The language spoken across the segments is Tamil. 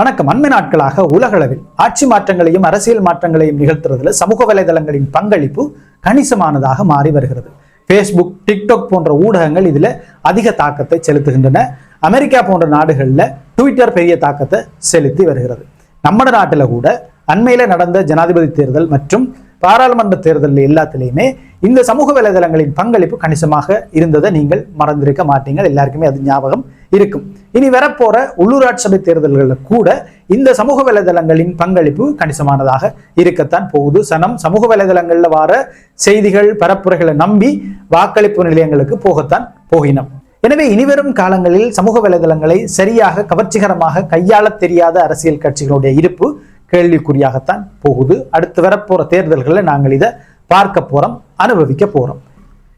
வணக்கம். அண்மை நாட்களாக உலகளவில் ஆட்சி மாற்றங்களையும் அரசியல் மாற்றங்களையும் நிகழ்த்துறதுல சமூக வலைதளங்களின் பங்களிப்பு கணிசமானதாக மாறி வருகிறது. ஃபேஸ்புக் டிக்டாக் போன்ற ஊடகங்கள் இதுல அதிக தாக்கத்தை செலுத்துகின்றன. அமெரிக்கா போன்ற நாடுகளில் ட்விட்டர் பெரிய தாக்கத்தை செலுத்தி வருகிறது. நம்ம நாட்டில் கூட அண்மையில நடந்த ஜனாதிபதி தேர்தல் மற்றும் பாராளுமன்ற தேர்தல் எல்லாத்திலையுமே இந்த சமூக வலைதளங்களின் பங்களிப்பு கணிசமாக இருந்ததை நீங்கள் மறந்திருக்க மாட்டீங்க. எல்லாருக்குமே அது ஞாபகம் இருக்கும். இனி வரப்போற உள்ளூராட்சி சபை தேர்தல்களில் கூட இந்த சமூக வலைதளங்களின் பங்களிப்பு கணிசமானதாக இருக்கத்தான் போகுது. சனம் சமூக வலைதளங்கள்ல வர செய்திகள் பரப்புரைகளை நம்பி வாக்களிப்பு நிலையங்களுக்கு போகத்தான் போகினோம். எனவே இனிவரும் காலங்களில் சமூக வலைதளங்களை சரியாக கவர்ச்சிகரமாக கையாளத் தெரியாத அரசியல் கட்சிகளுடைய இருப்பு கேள்விக்குறியாகத்தான் போகுது. அடுத்து வரப்போற தேர்தல்களில் நாங்கள் இதை பார்க்க போறோம் அனுபவிக்க போறோம்.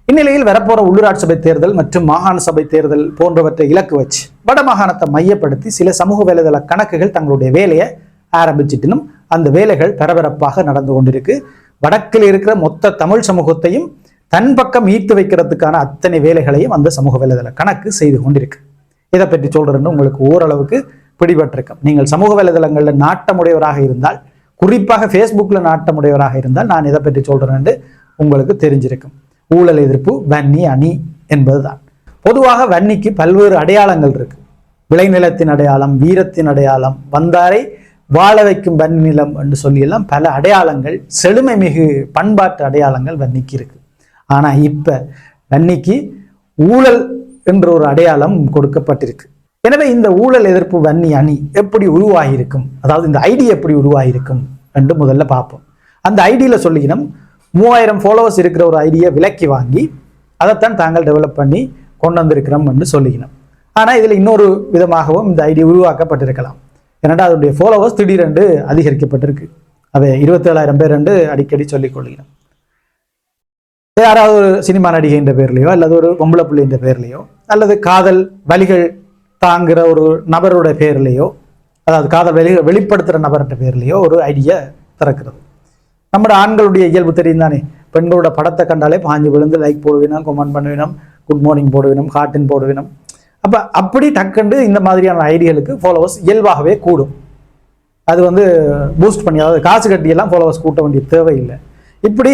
இந்நிலையில் வரப்போற உள்ளூராட்சி சபை தேர்தல் மற்றும் மாகாண சபை தேர்தல் போன்றவற்றை இலக்கு வச்சு வட மாகாணத்தை மையப்படுத்தி சில சமூக வேலைதள கணக்குகள் தங்களுடைய வேலையை ஆரம்பிச்சிட்டினும் அந்த வேலைகள் பரபரப்பாக நடந்து கொண்டிருக்கு. வடக்கில் இருக்கிற மொத்த தமிழ் சமூகத்தையும் தன் பக்கம் ஈர்த்து வைக்கிறதுக்கான அத்தனை வேலைகளையும் அந்த சமூக வேலைதள கணக்கு செய்து கொண்டிருக்கு. இதை பற்றி சொல்றேன்னு உங்களுக்கு ஓரளவுக்கு பிடிபட்டிருக்கும். நீங்கள் சமூக வலைதளங்களில் நாட்டமுடையவராக இருந்தால் குறிப்பாக ஃபேஸ்புக்கில் நாட்டமுடையவராக இருந்தால் நான் இதை பற்றி சொல்றேன்னு உங்களுக்கு தெரிஞ்சிருக்கும். ஊழல் எதிர்ப்பு வன்னி அணி என்பதுதான். பொதுவாக வன்னிக்கு பல்வேறு அடையாளங்கள் இருக்கு. விளைநிலத்தின் அடையாளம் வீரத்தின் அடையாளம் வந்தாரை வாழ வைக்கும் வன்னி நிலம் என்று சொல்லியெல்லாம் பல அடையாளங்கள் செழுமை மிகு பண்பாட்டு அடையாளங்கள் வன்னிக்கு இருக்கு. ஆனா இப்ப வன்னிக்கு ஊழல் என்ற ஒரு அடையாளம் கொடுக்கப்பட்டிருக்கு. எனவே இந்த ஊழல் எதிர்ப்பு வன்னி அணி எப்படி உருவாகியிருக்கும்? அதாவது இந்த ஐடி எப்படி உருவாகியிருக்கும்? என்று முதல்ல பார்ப்போம். அந்த ஐடியில் சொல்லிக்கணும் மூவாயிரம் ஃபாலோவர்ஸ் இருக்கிற ஒரு ஐடியை விலக்கி வாங்கி அதைத்தான் தாங்கள் டெவலப் பண்ணி கொண்டு வந்திருக்கிறோம் என்று சொல்லிக்கணும் ஆனால் இதில் இன்னொரு விதமாகவும் இந்த ஐடியா உருவாக்கப்பட்டிருக்கலாம். ஏன்னா அதனுடைய ஃபாலோவர்ஸ் திடீரென்று அதிகரிக்கப்பட்டிருக்கு. அவை இருபத்தேழாயிரம் பேர் என்று அடிக்கடி சொல்லிக் கொள்கிறோம். யாராவது ஒரு சினிமா நடிகைன்ற பேர்லையோ அல்லது ஒரு பொம்பளை பிள்ளைன்ற பேர்லையோ அல்லது காதல் வலிகள் தாங்குற ஒரு நபரோட பேர்லையோ அதாவது காதல் வெளி வெளிப்படுத்துகிற நபர்ன்ற பேர்லையோ ஒரு ஐடியா திறக்கிறது. நம்ம ஆண்களுடைய இயல்பு தெரியும் தானே. பெண்களோட படத்தை கண்டாலே பாஞ்சு விழுந்து லைக் போடுவினம் கமெண்ட் பண்ணுவினம் குட் மார்னிங் போடுவினம் ஹார்ட்டின் போடுவினம். அப்போ அப்படி டக்குண்டு இந்த மாதிரியான ஐடியலுக்கு ஃபாலோவர்ஸ் இயல்பாகவே கூடும். அது வந்து பூஸ்ட் பண்ணி அதாவது காசு கட்டியெல்லாம் ஃபாலோவர்ஸ் கூட்ட வேண்டிய தேவையில்லை. இப்படி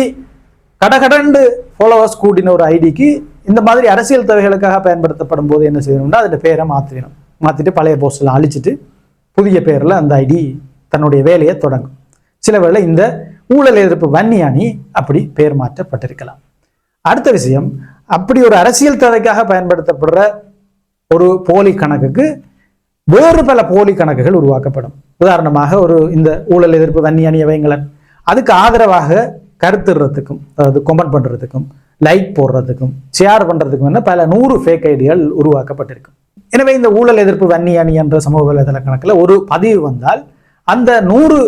கடகடண்டு ஃபாலோவர்ஸ் கூட்டின ஒரு ஐடிக்கு இந்த மாதிரி அரசியல் தேவைகளுக்காக பயன்படுத்தப்படும் போது என்ன செய்யணும்னா அதோட பேரை மாற்றிடணும் மாற்றிட்டு பழைய போஸ்டெல்லாம் அழிச்சிட்டு புதிய பேரில் அந்த ஐடி தன்னுடைய வேலையை தொடங்கும். சில வேளை இந்த ஊழல் எதிர்ப்பு வன்னி அணி அப்படி பெயர் மாற்றப்பட்டிருக்கலாம். அடுத்த விஷயம் அப்படி ஒரு அரசியல் தேவைக்காக பயன்படுத்தப்படுற ஒரு போலி கணக்குக்கு வேறு பல போலி கணக்குகள் உருவாக்கப்படும். உதாரணமாக ஒரு இந்த ஊழல் எதிர்ப்பு வன்னி அணி அவைங்களன் அதுக்கு ஆதரவாக கருத்துறதுக்கும் அதாவது கொமெண்ட் பண்ணுறதுக்கும் லைக் போடுறதுக்கும் ஷேர் பண்ணுறதுக்கும் என்ன பல நூறு ஃபேக் ஐடிகள் உருவாக்கப்பட்டிருக்கும் எனவே இந்த ஊழல் எதிர்ப்பு வன்னி அணி என்ற சமூக வலைதள கணக்கில் ஒரு பதிவு வந்தால் அந்த நூறு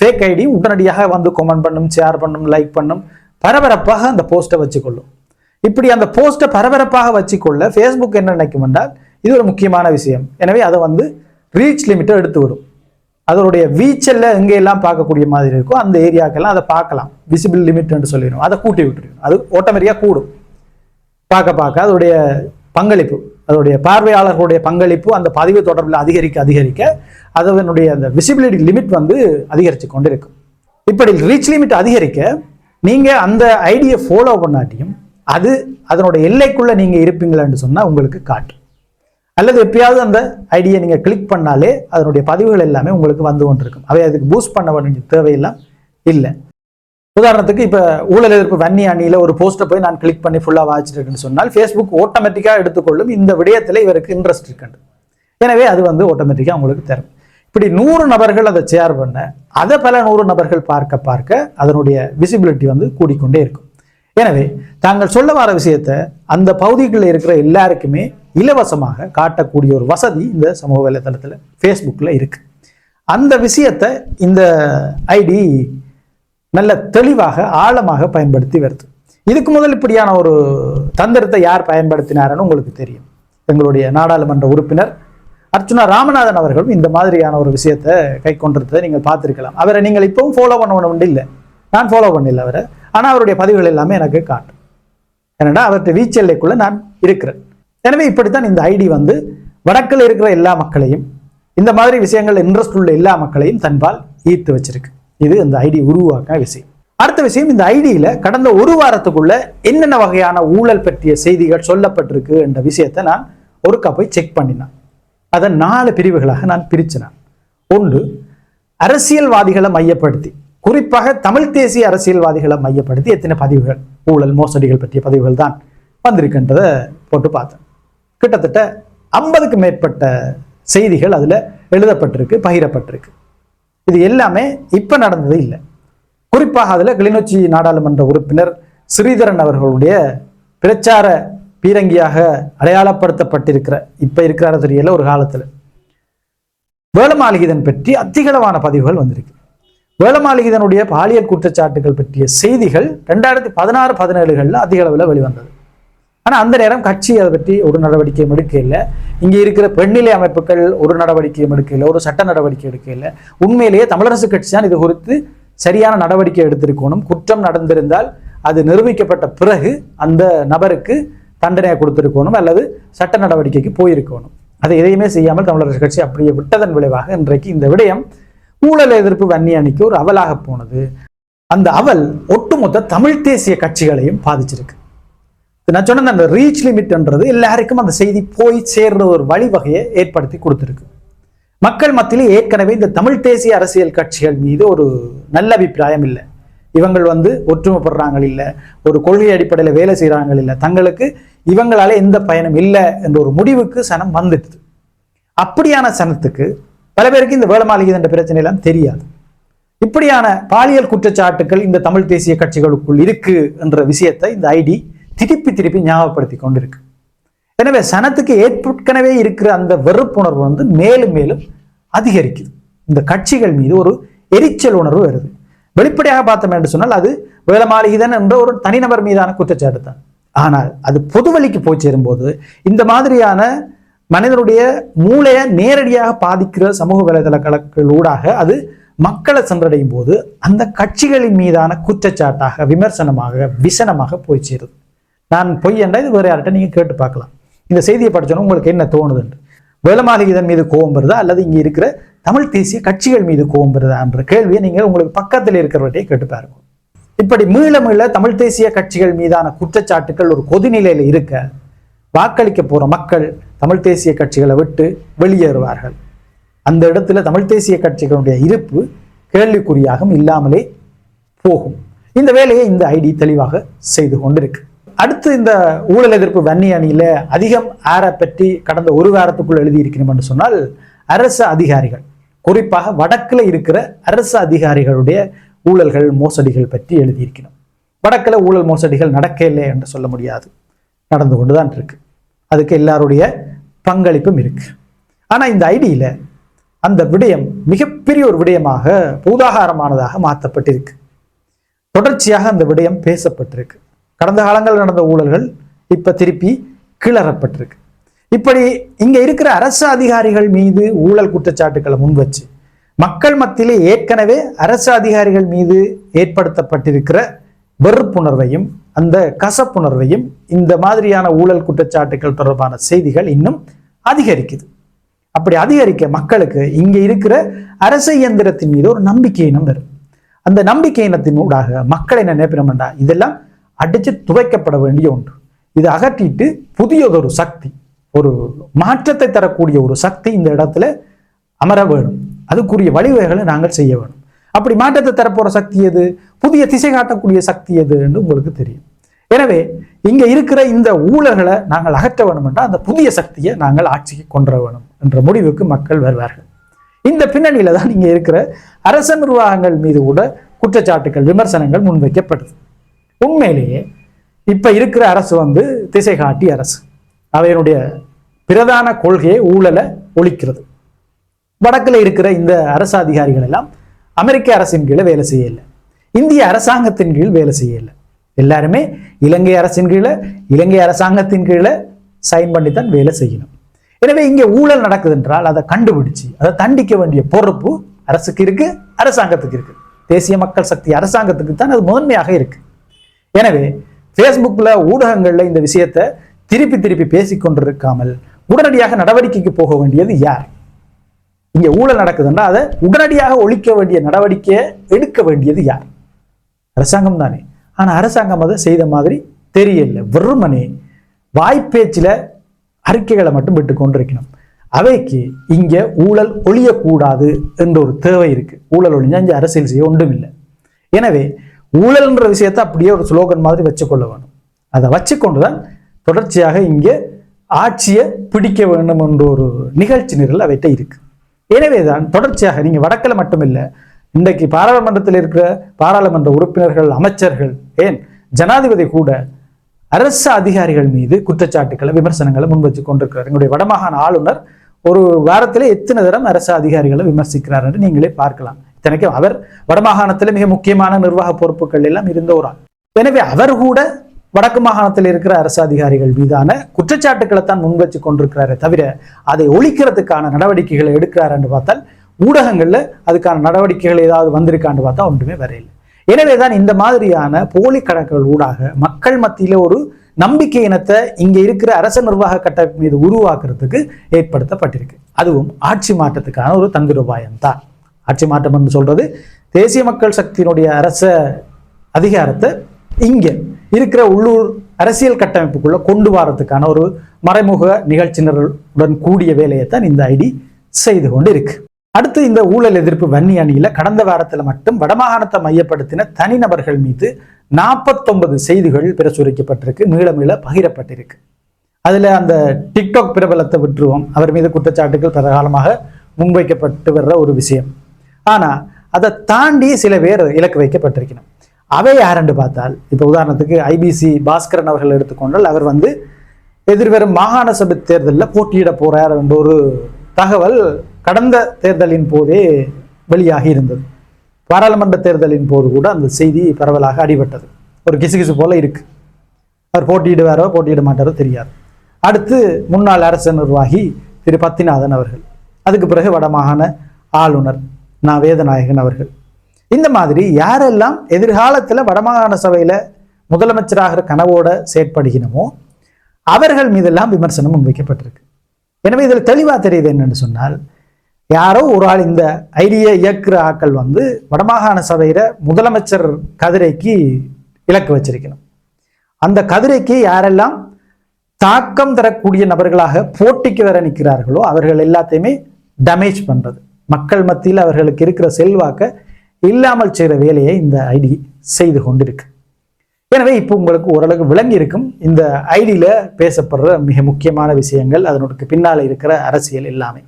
ஃபேக் ஐடி உடனடியாக வந்து கொமெண்ட் பண்ணும் ஷேர் பண்ணும் லைக் பண்ணும். பரபரப்பாக அந்த போஸ்ட்டை வச்சுக்கொள்ளும். இப்படி அந்த போஸ்ட்டை பரபரப்பாக வச்சுக்கொள்ள ஃபேஸ்புக் என்ன நினைக்கும் என்றால் இது ஒரு முக்கியமான விஷயம். எனவே அதை வந்து ரீச் லிமிட்டை எடுத்து விடும் அதனுடைய வீச்சல்ல எங்கெல்லாம் பார்க்கக்கூடிய மாதிரி இருக்கோ அந்த ஏரியாக்கெல்லாம் அதை பார்க்கலாம். விசிபிள் லிமிட்னு சொல்லிடும். அதை கூட்டி விட்டுருக்கும் அது ஆட்டோமேட்டிக்காக கூடும். பார்க்க பார்க்க அதோடைய பங்களிப்பு. அதோடைய பார்வையாளர்களுடைய பங்களிப்பு அந்த பதிவு தொடர்பில் அதிகரிக்க அதிகரிக்க அதனுடைய அந்த விசிபிலிட்டி லிமிட் வந்து அதிகரித்து கொண்டிருக்கும். இப்படி ரீச் லிமிட் அதிகரிக்க நீங்கள் அந்த ஐடியை ஃபாலோ பண்ணாட்டியும் அது அதனுடைய எல்லைக்குள்ளே நீங்கள் இருப்பீங்களான்னு சொன்னால் உங்களுக்கு காட்டும் அல்லது எப்பயாவது அந்த ஐடியை நீங்கள் கிளிக் பண்ணாலே அதனுடைய பதிவுகள் எல்லாமே உங்களுக்கு வந்து கொண்டிருக்கும். அவை அதுக்கு பூஸ்ட் பண்ண வேண்டிய தேவையெல்லாம் இல்லை. உதாரணத்துக்கு இப்போ ஊழல் எதிர்ப்பு வன்னி அணியில் ஒரு போஸ்ட்டை போய் நான் கிளிக் பண்ணி ஃபுல்லாக வாசிச்சிருக்கேன்னு சொன்னால் ஃபேஸ்புக் ஆட்டோமேட்டிக்காக எடுத்துக்கொள்ளும் இந்த விடயத்தில் இவருக்கு இன்ட்ரெஸ்ட் இருக்குன்னு எனவே அது வந்து ஆட்டோமேட்டிக்காக உங்களுக்கு தரும். இப்படி நூறு நபர்கள் அதை ஷேர் பண்ண அதை பல நூறு நபர்கள் பார்க்க பார்க்க அதனுடைய விசிபிலிட்டி வந்து கூடிக்கொண்டே இருக்கும். எனவே தாங்கள் சொல்ல வர விஷயத்தை அந்த பகுதிகளில் இருக்கிற எல்லாருக்குமே இலவசமாக காட்டக்கூடிய ஒரு வசதி இந்த சமூக வலைதளத்தில் ஃபேஸ்புக்கில் இருக்கு. அந்த விஷயத்தை இந்த ஐடி நல்ல தெளிவாக ஆழமாக பயன்படுத்தி வருது. இதுக்கு முதல் இப்படியான ஒரு தந்திரத்தை யார் பயன்படுத்தினார்னு உங்களுக்கு தெரியும். எங்களுடைய நாடாளுமன்ற உறுப்பினர் அர்ச்சுனா ராமநாதன் அவர்களும் இந்த மாதிரியான ஒரு விஷயத்தை கை கொண்டிருந்ததை நீங்கள் பார்த்துருக்கலாம். அவரை நீங்கள் இப்பவும் ஃபாலோ பண்ண ஒன்று இல்லை. நான் ஃபாலோ பண்ணல அவரை. ஆனால் அவருடைய பதிவுகள் எல்லாமே எனக்கு காட்டும். ஏன்னா அவர்கிட்ட வீச்செல்லைக்குள்ளே நான் இருக்கிறேன். எனவே இப்படித்தான் இந்த ஐடி வந்து வடக்கில் இருக்கிற எல்லா மக்களையும் இந்த மாதிரி விஷயங்கள் இன்ட்ரெஸ்ட் உள்ள எல்லா மக்களையும் தன்பால் ஈர்த்து வச்சிருக்கு. இது இந்த ஐடி உருவாக்க விஷயம் அடுத்த விஷயம் இந்த ஐடியில கடந்த ஒரு வாரத்துக்குள்ள என்னென்ன வகையான ஊழல் பற்றிய செய்திகள் சொல்லப்பட்டிருக்கு என்ற விஷயத்தை நான் ஒருக்கா போய் செக் பண்ணினேன். அதை நாலு பிரிவுகளாக நான் பிரிச்சினேன். ஒன்று அரசியல்வாதிகளை மையப்படுத்தி குறிப்பாக தமிழ் தேசிய அரசியல்வாதிகளை மையப்படுத்தி எத்தனை பதிவுகள் ஊழல் மோசடிகள் பற்றிய பதிவுகள் தான் வந்திருக்கின்றதை போட்டு பார்த்தேன். கிட்டத்தட்ட ஐம்பதுக்கு மேற்பட்ட செய்திகள் அதில் எழுதப்பட்டிருக்கு பகிரப்பட்டிருக்கு. இது எல்லாமே இப்போ நடந்தது இல்லை. குறிப்பாக அதில் கிளிநொச்சி நாடாளுமன்ற உறுப்பினர் ஸ்ரீதரன் அவர்களுடைய பிரச்சார பீரங்கியாக அடையாளப்படுத்தப்பட்டிருக்கிற இப்போ இருக்கிறார தெரியல ஒரு காலத்தில். வேளமாளிகிதன் பற்றி அதிகளவான பதிவுகள் வந்திருக்கு. வேளமாளிகிதனுடைய பாலியல் குற்றச்சாட்டுகள் பற்றிய செய்திகள் ரெண்டாயிரத்தி பதினாறு பதினேழுகளில் அதிக அளவில் வெளிவந்தது. ஆனால் அந்த நேரம் கட்சி அதை பற்றி ஒரு நடவடிக்கையும் எடுக்க இல்லை இங்கே இருக்கிற பெண்ணிலை அமைப்புகள் ஒரு நடவடிக்கையும் எடுக்க இல்லை ஒரு சட்ட நடவடிக்கை எடுக்க இல்லை உண்மையிலேயே தமிழரசு கட்சி தான் இது குறித்து சரியான நடவடிக்கை எடுத்திருக்கணும். குற்றம் நடந்திருந்தால் அது நிரூபிக்கப்பட்ட பிறகு அந்த நபருக்கு தண்டனையை கொடுத்துருக்கணும் அல்லது சட்ட நடவடிக்கைக்கு போயிருக்கணும். அதை எதையுமே செய்யாமல் தமிழரசு கட்சி அப்படியே விட்டதன் விளைவாக இன்றைக்கு இந்த விடயம் ஊழல் எதிர்ப்பு வன்னி அணிக்கு ஒரு அவலாக போனது. அந்த அவல் ஒட்டுமொத்த தமிழ் தேசிய கட்சிகளையும் பாதிச்சிருக்கு. நான் சொன்ன அந்த ரீச் லிமிட்ன்றது எல்லாருக்கும் அந்த செய்தி போய் சேர்ற ஒரு வழிவகையை ஏற்படுத்தி கொடுத்துருக்கு. மக்கள் மத்தியில் ஏற்கனவே இந்த தமிழ் தேசிய அரசியல் கட்சிகள் மீது ஒரு நல்ல அபிப்பிராயம் இல்லை. இவங்கள் வந்து ஒற்றுமைப்படுறாங்க இல்லை ஒரு கொள்கை அடிப்படையில் வேலை செய்கிறாங்க இல்லை. தங்களுக்கு இவங்களால எந்த பயனும் இல்லை என்ற ஒரு முடிவுக்கு சனம் வந்துடுது. அப்படியான சனத்துக்கு பல பேருக்கு இந்த வேளமாளிகை என்ற பிரச்சனையெல்லாம் தெரியாது. இப்படியான பாலியல் குற்றச்சாட்டுகள் இந்த தமிழ் தேசிய கட்சிகளுக்குள் இருக்கு என்ற விஷயத்தை இந்த ஐடி திருப்பி திருப்பி ஞாபகப்படுத்தி கொண்டிருக்கு. எனவே சனத்துக்கு ஏற்கனவே இருக்கிற அந்த வெறுப்புணர்வு வந்து மேலும் மேலும் அதிகரிக்குது. இந்த கட்சிகள் மீது ஒரு எரிச்சல் உணர்வு வருது. வெளிப்படையாக பார்த்தோம் என்று சொன்னால் அது வேலமாளிகிதன் என்ற ஒரு தனிநபர் மீதான குற்றச்சாட்டு தான். ஆனால் அது பொதுவழிக்கு போய் சேரும்போது இந்த மாதிரியான மனிதனுடைய மூளையை நேரடியாக பாதிக்கிற சமூக வலைதளங்கள் ஊடாக அது மக்களை சென்றடையும் போது அந்த கட்சிகளின் மீதான குற்றச்சாட்டாக விமர்சனமாக விசனமாக போய் சேருது. நான் பொய் என்றால் இது வேறு யார்கிட்ட நீங்கள் கேட்டு பார்க்கலாம். இந்த செய்தியை படிச்சோன்னா உங்களுக்கு என்ன தோணுதுன்று வேலமாளிகதன் மீது கோபம் வருதா? அல்லது இங்கே இருக்கிற தமிழ் தேசிய கட்சிகள் மீது கோபம் வருதா? என்ற கேள்வியை நீங்கள் உங்களுக்கு பக்கத்தில் இருக்கிறவற்றையே கேட்டு பாருங்க. இப்படி மீள மீள தமிழ் தேசிய கட்சிகள் மீதான குற்றச்சாட்டுகள் ஒரு கொதிநிலையில் இருக்க வாக்களிக்க போகிற மக்கள் தமிழ் தேசிய கட்சிகளை விட்டு வெளியேறுவார்கள். அந்த இடத்துல தமிழ் தேசிய கட்சிகளுடைய இருப்பு கேள்விக்குறியாகவும் இல்லாமலே போகும். இந்த வேலையை இந்த ஐடி தெளிவாக செய்து கொண்டிருக்கு. அடுத்து இந்த ஊழல் எதிர்ப்பு வன்னி அணியில அதிகம் ஆரை பற்றி கடந்த ஒரு வாரத்துக்குள் எழுதியிருக்கணும் என்று சொன்னால் அரசு அதிகாரிகள் குறிப்பாக வடக்கில் இருக்கிற அரசு அதிகாரிகளுடைய ஊழல்கள் மோசடிகள் பற்றி எழுதியிருக்கணும் வடக்கில் ஊழல் மோசடிகள் நடக்கவில்லை என்று சொல்ல முடியாது. நடந்து கொண்டு தான் இருக்கு. அதுக்கு எல்லாருடைய பங்களிப்பும் இருக்கு. ஆனால் இந்த ஐடியில் அந்த விடயம் மிகப்பெரிய ஒரு விடயமாக பூதாகாரமானதாக மாற்றப்பட்டிருக்கு. தொடர்ச்சியாக அந்த விடயம் பேசப்பட்டிருக்கு. கடந்த காலங்கள் நடந்த ஊழல்கள் இப்ப திருப்பி கிளறப்பட்டிருக்கு இப்படி இங்க இருக்கிற அரசு அதிகாரிகள் மீது ஊழல் குற்றச்சாட்டுகளை முன் வச்சு மக்கள் மத்தியிலே ஏற்கனவே அரசு அதிகாரிகள் மீது ஏற்படுத்தப்பட்டிருக்கிற வெறுப்புணர்வையும் அந்த கசப்புணர்வையும் இந்த மாதிரியான ஊழல் குற்றச்சாட்டுகள் தொடர்பான செய்திகள் இன்னும் அதிகரிக்குது. அப்படி அதிகரிக்க மக்களுக்கு இங்க இருக்கிற அரசு இயந்திரத்தின் மீது ஒரு நம்பிக்கையினம் வரும். அந்த நம்பிக்கையினத்தின் ஊடாக மக்கள் என்ன நினைப்பினோம்டா இதெல்லாம் அடிச்சு துவைக்கப்பட வேண்டிய ஒன்று. இதை அகற்றிட்டு புதியதொரு சக்தி ஒரு மாற்றத்தை தரக்கூடிய ஒரு சக்தி இந்த இடத்துல அமர வேணும் அதுக்குரிய வழிவகைகளை நாங்கள் செய்ய வேணும் அப்படி மாற்றத்தை தரப்போகிற சக்தி எது? புதிய திசை காட்டக்கூடிய சக்தி எது என்று உங்களுக்கு தெரியும். எனவே இங்க இருக்கிற இந்த ஊழல்களை நாங்கள் அகற்ற வேணும் என்றால் அந்த புதிய சக்தியை நாங்கள் ஆட்சிக்கு கொண்டு வேணும் என்ற முடிவுக்கு மக்கள் வருவார்கள். இந்த பின்னணியில தான் இங்கே இருக்கிற அரச நிர்வாகங்கள் மீது கூட குற்றச்சாட்டுகள் விமர்சனங்கள் முன்வைக்கப்படுது. உண்மையிலேயே இப்ப இருக்கிற அரசு வந்து திசை காட்டி அரசு. அவையினுடைய பிரதான கொள்கையை ஊழலை ஒழிக்கிறது. வடக்குல இருக்கிற இந்த அரசு அதிகாரிகள் எல்லாம் அமெரிக்க அரசின் கீழே வேலை செய்யலை இந்திய அரசாங்கத்தின் கீழ் வேலை செய்யலை எல்லாருமே இலங்கை அரசின் கீழே இலங்கை அரசாங்கத்தின் கீழே சைன் பண்ணி தான் வேலை செய்யணும். எனவே இங்கே ஊழல் நடக்குது என்றால் அதை கண்டுபிடிச்சு அதை தண்டிக்க வேண்டிய பொறுப்பு அரசுக்கு இருக்கு அரசாங்கத்துக்கு இருக்கு. தேசிய மக்கள் சக்தி அரசாங்கத்துக்கு தான் அது முதன்மையாக இருக்கு. எனவே ஃபேஸ்புக்கில் ஊடகங்களில் இந்த விஷயத்தை திருப்பி திருப்பி பேசிக்கொண்டிருக்காமல் உடனடியாக நடவடிக்கைக்கு போக வேண்டியது யார்? இங்க ஊழல் நடக்குதுன்னா அதை உடனடியாக ஒழிக்க வேண்டிய நடவடிக்கையை எடுக்க வேண்டியது யார்? அரசாங்கம் தானே. ஆனா அரசாங்கம் அதை செய்த மாதிரி தெரியல வெறுமனே வாய்ப்பேச்சில் அறிக்கைகளை மட்டும் விட்டு கொண்டிருக்கணும். அவைக்கு இங்க ஊழல் ஒழியக்கூடாது என்ற ஒரு தேவை இருக்கு. ஊழல் ஒழிஞ்சால் இங்கே அரசியல் செய்ய ஒன்றும் இல்லை எனவே ஊழல்ன்ற விஷயத்தை அப்படியே ஒரு ஸ்லோகன் மாதிரி வச்சுக்கொள்ள வேணும். அதை வச்சுக்கொண்டு தான் தொடர்ச்சியாக இங்கே ஆட்சியை பிடிக்க வேண்டும் என்ற ஒரு நிகழ்ச்சி நிரல் அவைட்ட இருக்கு. எனவே தான் தொடர்ச்சியாக நீங்க வடக்கில் மட்டுமில்லை இன்றைக்கு பாராளுமன்றத்தில் இருக்கிற பாராளுமன்ற உறுப்பினர்கள் அமைச்சர்கள் ஏன் ஜனாதிபதி கூட அரசு அதிகாரிகள் மீது குற்றச்சாட்டுக்களை விமர்சனங்களை முன்வச்சு கொண்டிருக்கிறார். எங்களுடைய வடமாகாண ஆளுநர் ஒரு வாரத்திலே எத்தனை தரம் அரசு அதிகாரிகளை விமர்சிக்கிறார் என்று நீங்களே பார்க்கலாம். இத்தனைக்கும் அவர் வடமாகாணத்தில் மிக முக்கியமான நிர்வாக பொறுப்புகள் எல்லாம் இருந்த ஒரு ஆள். எனவே அவர் கூட வடக்கு மாகாணத்தில் இருக்கிற அரசு அதிகாரிகள் மீதான குற்றச்சாட்டுக்களை தான் முன் வச்சு கொண்டிருக்கிறாரே தவிர அதை ஒழிக்கிறதுக்கான நடவடிக்கைகளை எடுக்கிறாருன்னு பார்த்தால் ஊடகங்களில் அதுக்கான நடவடிக்கைகள் ஏதாவது வந்திருக்கான்னு பார்த்தா ஒன்றுமே வரையில்லை. எனவேதான் இந்த மாதிரியான போலி கணக்குகள் ஊடாக மக்கள் மத்தியில் ஒரு நம்பிக்கை இனத்தை இங்கே இருக்கிற அரச நிர்வாக கட்டமைப்பு மீது உருவாக்குறதுக்கு ஏற்படுத்தப்பட்டிருக்கு. அதுவும் ஆட்சி மாற்றத்துக்கான ஒரு தந்திரோபாயம் தான் ஆட்சி மாற்றம் என்று சொல்றது. தேசிய மக்கள் சக்தியினுடைய அரச அதிகாரத்தை இங்கே இருக்கிற உள்ளூர் அரசியல் கட்டமைப்புக்குள்ள கொண்டு வரதுக்கான ஒரு மறைமுக நிகழ்ச்சியினருடன் கூடிய வேலையைத்தான் இந்த ஐடி செய்து கொண்டு இருக்கு அடுத்து இந்த ஊழல் எதிர்ப்பு வன்னி அணியில கடந்த வாரத்தில் மட்டும் வடமாகாணத்தை மையப்படுத்தின தனிநபர்கள் மீது நாற்பத்தொன்பது செய்திகள் பிரசுரிக்கப்பட்டிருக்கு மீள மீள பகிரப்பட்டிருக்கு. அதுல அந்த டிக்டாக் பிரபலத்தை விட்டுருவோம். அவர் மீது குற்றச்சாட்டுகள் பல முன்வைக்கப்பட்டு வர்ற ஒரு விஷயம். ஆனால் அதை தாண்டி சில பேர் இலக்கு வைக்கப்பட்டிருக்கணும். அவை யாரென்று பார்த்தால் இப்போ உதாரணத்துக்கு ஐபிசி பாஸ்கரன் அவர்கள் எடுத்துக்கொண்டால் அவர் வந்து எதிர்வரும் மாகாண சபை தேர்தலில் போட்டியிட போறார் என்ற ஒரு தகவல் கடந்த தேர்தலின் போதே வெளியாகி இருந்தது. பாராளுமன்ற தேர்தலின் போது கூட அந்த செய்தி பரவலாக அடிபட்டது. ஒரு கிசுகிசு போல இருக்கு. அவர் போட்டியிடுவாரோ போட்டியிட மாட்டாரோ தெரியாது. அடுத்து முன்னாள் அரசு நிர்வாகி திரு. பத்திநாதன் அவர்கள். அதுக்கு பிறகு வடமாகாண ஆளுநர். நான் வேதநாயகன் அவர்கள். இந்த மாதிரி யாரெல்லாம் எதிர்காலத்தில் வடமாகாண சபையில் முதலமைச்சராகிற கனவோட செயற்படுகினமோ அவர்கள் மீதெல்லாம் விமர்சனம் முன்வைக்கப்பட்டிருக்கு. எனவே இதில் தெளிவாக தெரியுது என்னென்னு சொன்னால் யாரோ ஒரு ஆள் இந்த ஐடியை இயக்குற ஆட்கள் வந்து வடமாகாண சபையில் முதலமைச்சர் கதிரைக்கு இலக்கு வச்சிருக்கணும். அந்த கதிரைக்கு யாரெல்லாம் தாக்கம் தரக்கூடிய நபர்களாக போட்டிக்கு வர நிற்கிறார்களோ அவர்கள் எல்லாத்தையுமே டேமேஜ் பண்ணுறது மக்கள் மத்தியில் அவர்களுக்கு இருக்கிற செல்வாக்க இல்லாமல் செய்கிற வேலையை இந்த ஐடி செய்து கொண்டிருக்கு. எனவே இப்போ உங்களுக்கு ஓரளவுக்கு விளங்கி இருக்கும். இந்த ஐடியில் பேசப்படுற மிக முக்கியமான விஷயங்கள் அதனுக்கு பின்னால் இருக்கிற அரசியல் எல்லாமே.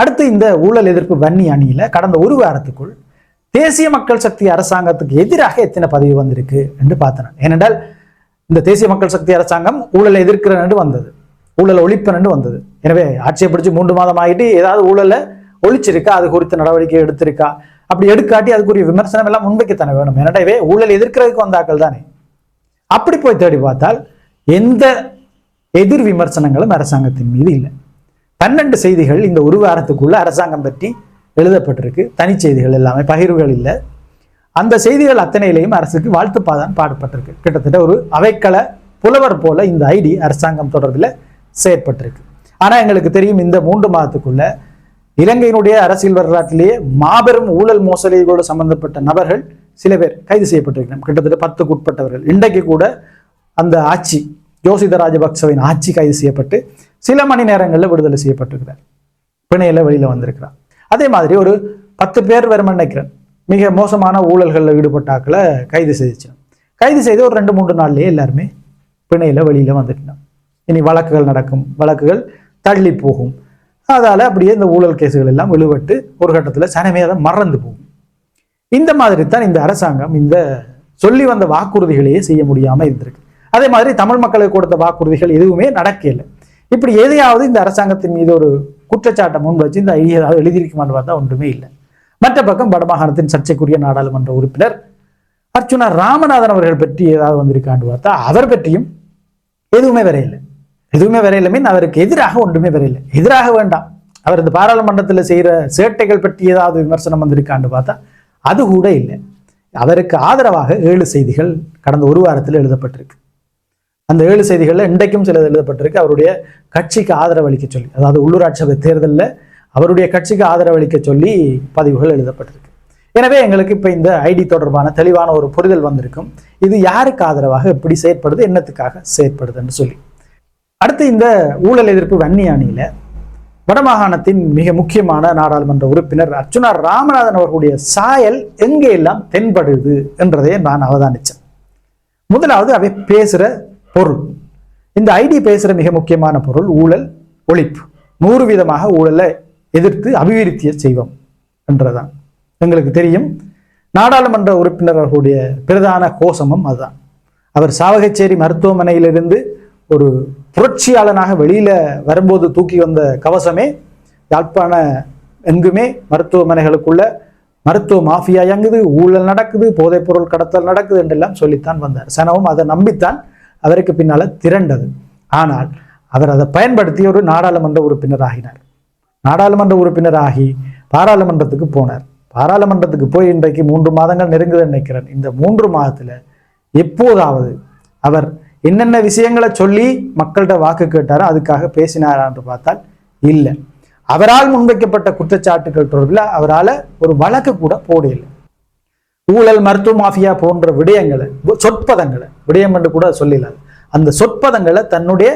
அடுத்து இந்த ஊழல் எதிர்ப்பு வன்னி அணியில் கடந்த ஒரு வாரத்துக்குள் தேசிய மக்கள் சக்தி அரசாங்கத்துக்கு எதிராக எத்தனை பதிவு வந்திருக்கு என்று பார்த்தனர். ஏனென்றால் இந்த தேசிய மக்கள் சக்தி அரசாங்கம் ஊழலை எதிர்க்கிறன்னு வந்தது. ஊழலை ஒழிப்பனன்னு வந்தது. எனவே ஆட்சியை பிடிச்சி மூன்று மாதம் ஆகிட்டு ஏதாவது ஊழலை ஒழிச்சிருக்கா? அது குறித்த நடவடிக்கை எடுத்திருக்கா? அப்படி எடுக்காட்டி அதுக்குரிய விமர்சனம் எல்லாம் முன்வைக்கத்தானே வேணும்? எனவே ஊழல் எதிர்க்கிறதுக்கு வந்தாக்கள் தானே. அப்படி போய் தேடி பார்த்தால் எந்த எதிர் விமர்சனங்களும் அரசாங்கத்தின் மீது இல்லை. பன்னெண்டு செய்திகள் இந்த ஒரு வாரத்துக்குள்ள அரசாங்கம் பற்றி எழுதப்பட்டிருக்கு. தனிச்செய்திகள் எல்லாமே பகிர்வுகள் இல்லை. அந்த செய்திகள் அத்தனையிலையும் அரசுக்கு வாழ்த்துப்பாதான் பாடப்பட்டிருக்கு. கிட்டத்தட்ட ஒரு அவைக்கள புலவர் போல இந்த ஐடி அரசாங்கம் தொடர்பில் செயற்பட்டிருக்கு. ஆனால் எங்களுக்கு தெரியும் இந்த மூன்று மாதத்துக்குள்ள இலங்கையினுடைய அரசியல் வரலாற்றிலேயே மாபெரும் ஊழல் மோசடிகளோடு சம்பந்தப்பட்ட நபர்கள் சில பேர் கைது செய்யப்பட்டிருக்கிறார். கிட்டத்தட்ட பத்துக்கு உட்பட்டவர்கள். இன்றைக்கு கூட அந்த ஆட்சி யோசித ராஜபக்சவின் ஆட்சி கைது செய்யப்பட்டு சில மணி நேரங்களில் விடுதலை செய்யப்பட்டிருக்கிறார். பிணையில வெளியில வந்திருக்கிறார். அதே மாதிரி ஒரு பத்து பேர் வரும் நினைக்கிறேன் மிக மோசமான ஊழல்களில் ஈடுபட்டாக்களை கைது செய்துச்சு. கைது செய்து ஒரு ரெண்டு மூன்று நாள்லயே எல்லாருமே பிணையில வெளியில வந்துட்டோம். இனி வழக்குகள் நடக்கும். வழக்குகள் தள்ளி போகும். அதால அப்படியே இந்த ஊழல் கேசுகள் எல்லாம் விழுவட்டு ஒரு கட்டத்துல சனமே அதை மறந்து போகும். இந்த மாதிரி தான் இந்த அரசாங்கம் இந்த சொல்லி வந்த வாக்குறுதிகளையே செய்ய முடியாமல் இருந்திருக்கு. அதே மாதிரி தமிழ் மக்களுக்கு கொடுத்த வாக்குறுதிகள் எதுவுமே நடக்கலை இப்படி எதையாவது இந்த அரசாங்கத்தின் மீது ஒரு குற்றச்சாட்டை முன் வச்சு இந்த ஐடியா ஏதாவது எழுதியிருக்குமான்னு பார்த்தா ஒன்றுமே இல்லை. மற்ற பக்கம் வடமாகாணத்தின் சர்ச்சைக்குரிய நாடாளுமன்ற உறுப்பினர் அர்ச்சுனா ராமநாதன் அவர்கள் பற்றி ஏதாவது வந்திருக்கான்னு பார்த்தா அவர் பற்றியும் எதுவுமே வரையில்லை எதுவுமே வரையில. மீன் அவருக்கு எதிராக ஒன்றுமே வரையில. எதிராக வேண்டாம். அவர் இந்த பாராளுமன்றத்தில் செய்கிற சேட்டைகள் பற்றி ஏதாவது விமர்சனம் வந்திருக்கான்னு பார்த்தா அது கூட இல்லை. அவருக்கு ஆதரவாக ஏழு செய்திகள் கடந்த ஒரு வாரத்தில் எழுதப்பட்டிருக்கு. அந்த ஏழு செய்திகளில் இன்றைக்கும் சிலது எழுதப்பட்டிருக்கு. அவருடைய கட்சிக்கு ஆதரவு அளிக்க சொல்லி அதாவது உள்ளூராட்சி சபை தேர்தலில் அவருடைய கட்சிக்கு ஆதரவளிக்க சொல்லி பதிவுகள் எழுதப்பட்டிருக்கு. எனவே எங்களுக்கு இப்போ இந்த ஐடி தொடர்பான தெளிவான ஒரு புரிதல் வந்திருக்கும். இது யாருக்கு ஆதரவாக எப்படி செயற்படுது என்னத்துக்காக செயற்படுதுன்னு சொல்லி. அடுத்து இந்த ஊழல் எதிர்ப்பு வன்னி அணியில வடமாகாணத்தின் மிக முக்கியமான நாடாளுமன்ற உறுப்பினர் அர்ச்சுனா ராமநாதன் அவர்களுடைய சாயல் எங்கே எல்லாம் தென்படுது என்றதை நான் அவதானிச்சேன். முதலாவது அவை பேசுகிற பொருள். இந்த ஐடி பேசுகிற மிக முக்கியமான பொருள் ஊழல் ஒழிப்பு. நூறு விதமாக ஊழலை எதிர்த்து அபிவிருத்தியை செய்வோம் என்றதான் எங்களுக்கு தெரியும் நாடாளுமன்ற உறுப்பினர் அவர்களுடைய பிரதான கோஷமும் அதுதான். அவர் சாவகச்சேரி மருத்துவமனையிலிருந்து ஒரு புரட்சியாளனாக வெளியில வரும்போது தூக்கி வந்த கவசமே யாழ்ப்பாண எங்குமே மருத்துவமனைகளுக்குள்ள மருத்துவ மாஃபியா இயங்குது ஊழல் நடக்குது போதைப்பொருள் கடத்தல் நடக்குது என்றெல்லாம் சொல்லித்தான் வந்தார். சனவும் அதை நம்பித்தான் அவருக்கு பின்னால திரண்டது. ஆனால் அவர் அதை பயன்படுத்தி ஒரு நாடாளுமன்ற உறுப்பினர் ஆகினார் நாடாளுமன்ற உறுப்பினர் ஆகி பாராளுமன்றத்துக்கு போனார். பாராளுமன்றத்துக்கு போய் இன்றைக்கு மூன்று மாதங்கள் நெருங்குதுன்னு நினைக்கிறேன். இந்த மூன்று மாதத்துல எப்போதாவது அவர் என்னென்ன விஷயங்களை சொல்லி மக்கள்கிட்ட வாக்கு கேட்டாரோ அதுக்காக பேசினாரான்னு பார்த்தால் இல்லை. அவரால் முன்வைக்கப்பட்ட குற்றச்சாட்டுகள் தொடர்பில் அவரால் ஒரு வழக்கு கூட போடையில்லை ஊழல் மருத்துவ மாஃபியா போன்ற விடயங்களை சொற்பதங்களை விடயம் என்று கூட சொல்லலாது அந்த சொற்பதங்களை தன்னுடைய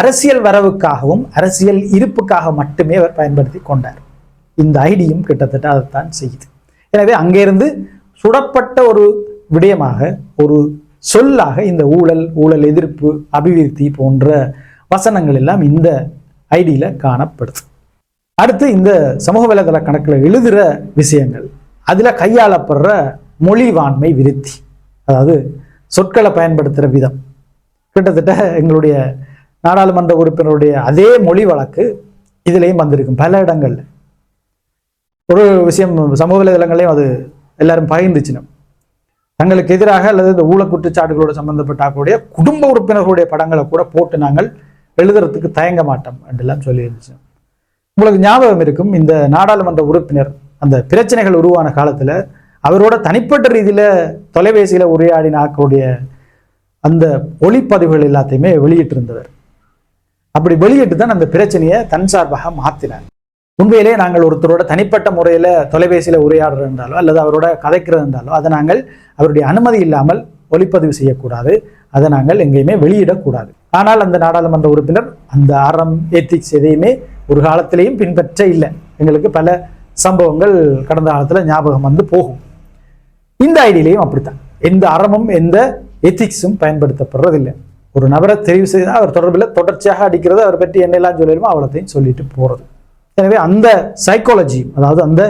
அரசியல் வரவுக்காகவும் அரசியல் இருப்புக்காக மட்டுமே அவர் பயன்படுத்தி கொண்டார். இந்த ஐடியும் கிட்டத்தட்ட அதைத்தான் செய்யுது. எனவே அங்கேருந்து சுடப்பட்ட ஒரு விடயமாக ஒரு சொல்லாக இந்த ஊழல் ஊழல் எதிர்ப்பு அபிவிருத்தி போன்ற வசனங்கள் எல்லாம் இந்த ஐடியில காணப்படுது. அடுத்து இந்த சமூக வலைதள கணக்கில் எழுதுகிற விஷயங்கள். அதில் கையாளப்படுற மொழிவாண்மை விருத்தி. அதாவது சொற்களை பயன்படுத்துகிற விதம். கிட்டத்தட்ட எங்களுடைய நாடாளுமன்ற உறுப்பினருடைய அதே மொழி வழக்கு இதுலேயும் வந்திருக்கும் பல இடங்கள்ல. ஒரு விஷயம் சமூக வலைதளங்களையும் அது எல்லாரும் பகிர்ந்துச்சினும் தங்களுக்கு எதிராக அல்லது இந்த ஊழல் குற்றச்சாட்டுகளோடு சம்பந்தப்பட்ட குடும்ப உறுப்பினர்களுடைய படங்களை கூட போட்டு நாங்கள் எழுதுறதுக்கு தயங்க மாட்டோம் என்றெல்லாம் சொல்லியிருந்துச்சு. உங்களுக்கு ஞாபகம் இருக்கும் இந்த நாடாளுமன்ற உறுப்பினர் அந்த பிரச்சனைகள் உருவான காலத்தில் அவரோட தனிப்பட்ட ரீதியில் தொலைபேசியில் உரையாடின ஆக்களுடைய அந்த ஒளிப்பதிவுகள் எல்லாத்தையுமே வெளியிட்டிருந்தவர். அப்படி வெளியிட்டு தான் அந்த பிரச்சனையை தன் சார்பாக மாற்றினார் உண்மையிலே நாங்கள் ஒருத்தரோட தனிப்பட்ட முறையில் தொலைபேசியில் உரையாடுறது இருந்தாலோ அல்லது அவரோட கதைக்கிறது இருந்தாலோ அதை நாங்கள் அவருடைய அனுமதி இல்லாமல் ஒளிப்பதிவு செய்யக்கூடாது. அதை நாங்கள் எங்கேயுமே வெளியிடக்கூடாது. ஆனால் அந்த நாடாளுமன்ற உறுப்பினர் அந்த அறம் ஏத்திக்ஸ் எதையுமே ஒரு காலத்திலையும் பின்பற்ற இல்லை. எங்களுக்கு பல சம்பவங்கள் கடந்த காலத்தில் ஞாபகம் வந்து போகும். இந்த ஐடியிலையும் அப்படித்தான். எந்த அறமும் எந்த எத்திக்ஸும் பயன்படுத்தப்படுறதில்லை. ஒரு நபரை தெரிவு செய்தால் அவர் தொடர்பில் தொடர்ச்சியாக அடிக்கிறது அவர் பற்றி என்னெல்லாம் சொல்லிடுமோ அவ்வளோத்தையும் சொல்லிட்டு போகிறது எனவே அந்த சைக்காலஜி அதாவது அந்த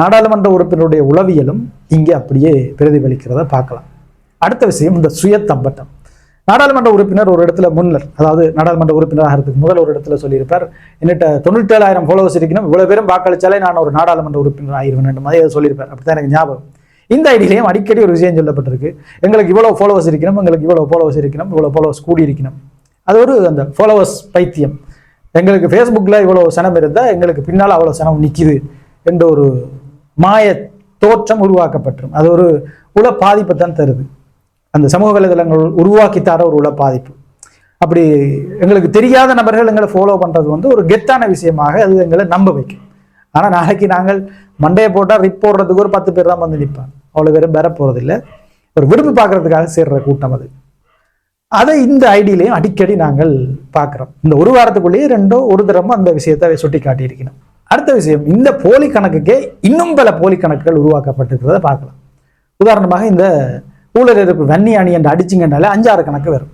நாடாளுமன்ற உறுப்பினருடைய உளவியலும் இங்கே அப்படியே பிரதிபலிக்கிறத பார்க்கலாம். அடுத்த விஷயம் இந்த சுயத்தம்பட்டம். நாடாளுமன்ற உறுப்பினர் ஒரு இடத்துல முன்னர் அதாவது நாடாளுமன்ற உறுப்பினர் இருக்கு முதல் ஒரு இடத்துல சொல்லியிருப்பார் என்னிட்ட தொண்ணூற்றேழாயிரம் ஃபாலோவர்ஸ் இருக்கணும் இவ்வளோ பேரும் வாக்களித்தாலே நான் ஒரு நாடாளுமன்ற உறுப்பினர் ஆகிருவேன் மாதிரி அதை சொல்லியிருப்பார். அப்படித்தான் எனக்கு ஞாபகம். இந்த ஐடியிலையும் அடிக்கடி ஒரு விஷயம் சொல்லப்பட்டிருக்கு. எங்களுக்கு இவ்வளோ ஃபாலோவர்ஸ் இருக்கணும் எங்களுக்கு இவ்வளோ ஃபாலோவர்ஸ் இருக்கணும் இவ்வளோ ஃபாலோவர்ஸ் கூடி இருக்கணும் அது ஒரு அந்த ஃபாலோவர்ஸ் பைத்தியம். எங்களுக்கு ஃபேஸ்புக்கில் இவ்வளோ சனம் இருந்தால் எங்களுக்கு பின்னால் அவ்வளோ சனம் நிற்கிது என்ற ஒரு மாய தோற்றம் உருவாக்கப்பட்டுரும். அது ஒரு உள பாதிப்பை தான் தருது. அந்த சமூக வலைதளங்கள் உருவாக்கி தர ஒரு உள பாதிப்பு அப்படி எங்களுக்கு தெரியாத நபர்கள் எங்களை ஃபாலோ பண்ணுறது வந்து ஒரு கெத்தான விஷயமாக அது எங்களை நம்ப வைக்கும். ஆனால் நாளைக்கு நாங்கள் மண்டையை போட்டால் ரிப் போடுறதுக்கு ஒரு பத்து பேர் தான் வந்து நிற்பாங்க அவ்வளோ பேரும் பெற போகிறதில்ல ஒரு விரும்பி பார்க்கறதுக்காக சேர்ற கூட்டம் அது. அதை இந்த ஐடியிலையும் அடிக்கடி நாங்கள் பார்க்குறோம். இந்த ஒரு வாரத்துக்குள்ளேயே ரெண்டோ ஒரு தரமோ அந்த விஷயத்தை சுட்டி காட்டியிருக்கணும் அடுத்த விஷயம் இந்த போலி கணக்குக்கே இன்னும் பல போலி கணக்குகள் உருவாக்கப்பட்டிருக்கிறத பார்க்கலாம். உதாரணமாக இந்த ஊழல் எதிர்ப்பு வன்னி அணி என்று அடிச்சிங்கனால அஞ்சாறு கணக்கு வரும்.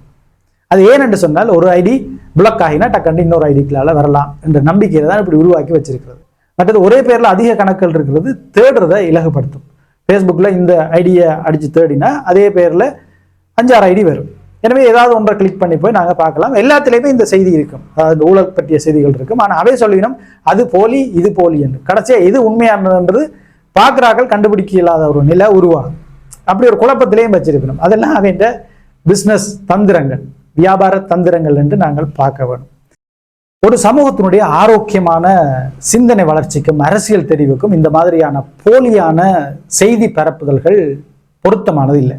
அது ஏன் என்று சொன்னால் ஒரு ஐடி பிளாக் ஆகினா டக்கண்டு இன்னொரு ஐடிக்களால் வரலாம் என்ற நம்பிக்கையை தான் இப்படி உருவாக்கி வச்சிருக்கிறது. மற்றது ஒரே பேரில் அதிக கணக்குகள் இருக்கிறது தேடுறதை இலகுபடுத்தும் ஃபேஸ்புக்கில் இந்த ஐடியை அடித்து தேடினா அதே பேரில் அஞ்சாறு ஐடி வரும். எனவே ஏதாவது ஒன்றை கிளிக் பண்ணி போய் நாங்கள் பார்க்கலாம். எல்லாத்துலேயுமே இந்த செய்தி இருக்கும். அதாவது ஊழல் பற்றிய செய்திகள் இருக்கும். ஆனால் அவை சொல்லினோம் அது போலி இது போலி என்று. கடைசியாக எது உண்மையானதுன்றது பார்க்குறாக்கள் கண்டுபிடிக்க இல்லாத ஒரு நிலை உருவாகும். அப்படி ஒரு குழப்பத்திலையும் வச்சிருக்கணும். அதெல்லாம் அவன் பிஸ்னஸ் தந்திரங்கள் வியாபார தந்திரங்கள் என்று நாங்கள் பார்க்க வேணும். ஒரு சமூகத்தினுடைய ஆரோக்கியமான சிந்தனை வளர்ச்சிக்கும் அரசியல் தெரிவுக்கும் இந்த மாதிரியான போலியான செய்தி பரப்புதல்கள் பொருத்தமானது இல்லை.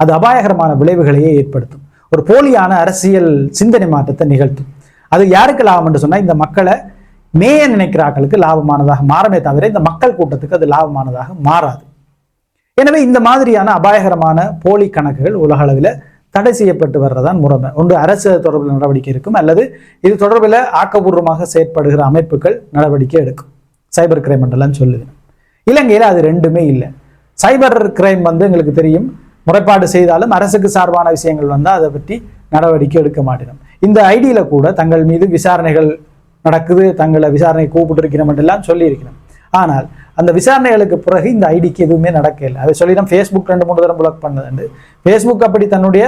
அது அபாயகரமான விளைவுகளையே ஏற்படுத்தும். ஒரு போலியான அரசியல் சிந்தனை மாற்றத்தை நிகழ்த்தும். அது யாருக்கு லாபம் என்று சொன்னால் இந்த மக்களை மேய நினைக்கிறாக்களுக்கு லாபமானதாக மாறமே தவிர இந்த மக்கள் கூட்டத்துக்கு அது லாபமானதாக மாறாது. எனவே இந்த மாதிரியான அபாயகரமான போலி கணக்குகள் உலக அளவில் தடை செய்யப்பட்டு வர்றதான் முறைமை. ஒன்று அரசு தொடர்பில் நடவடிக்கை இருக்கும் அல்லது இது தொடர்பில் ஆக்கப்பூர்வமாக செயற்படுகிற அமைப்புகள் நடவடிக்கை எடுக்கும். சைபர் கிரைம் என்றெல்லாம் சொல்லுது. இலங்கையில் அது ரெண்டுமே இல்லை. சைபர் கிரைம் வந்து எங்களுக்கு தெரியும் முறைப்பாடு செய்தாலும் அரசுக்கு சார்பான விஷயங்கள் வந்தால் அதை பற்றி நடவடிக்கை எடுக்க மாட்டேனும். இந்த ஐடியில் கூட தங்கள் மீது விசாரணைகள் நடக்குது தங்களை விசாரணை கூப்பிட்டு எல்லாம் சொல்லியிருக்கணும் ஆனால் அந்த விசாரணைகளுக்கு பிறகு இந்த ஐடிக்கு எதுவுமே நடக்கல. அதை சொல்லிடும் ஃபேஸ்புக் ரெண்டு மூணு தரம் பிளாக் பண்ணதுண்டு ஃபேஸ்புக் அப்படி தன்னுடைய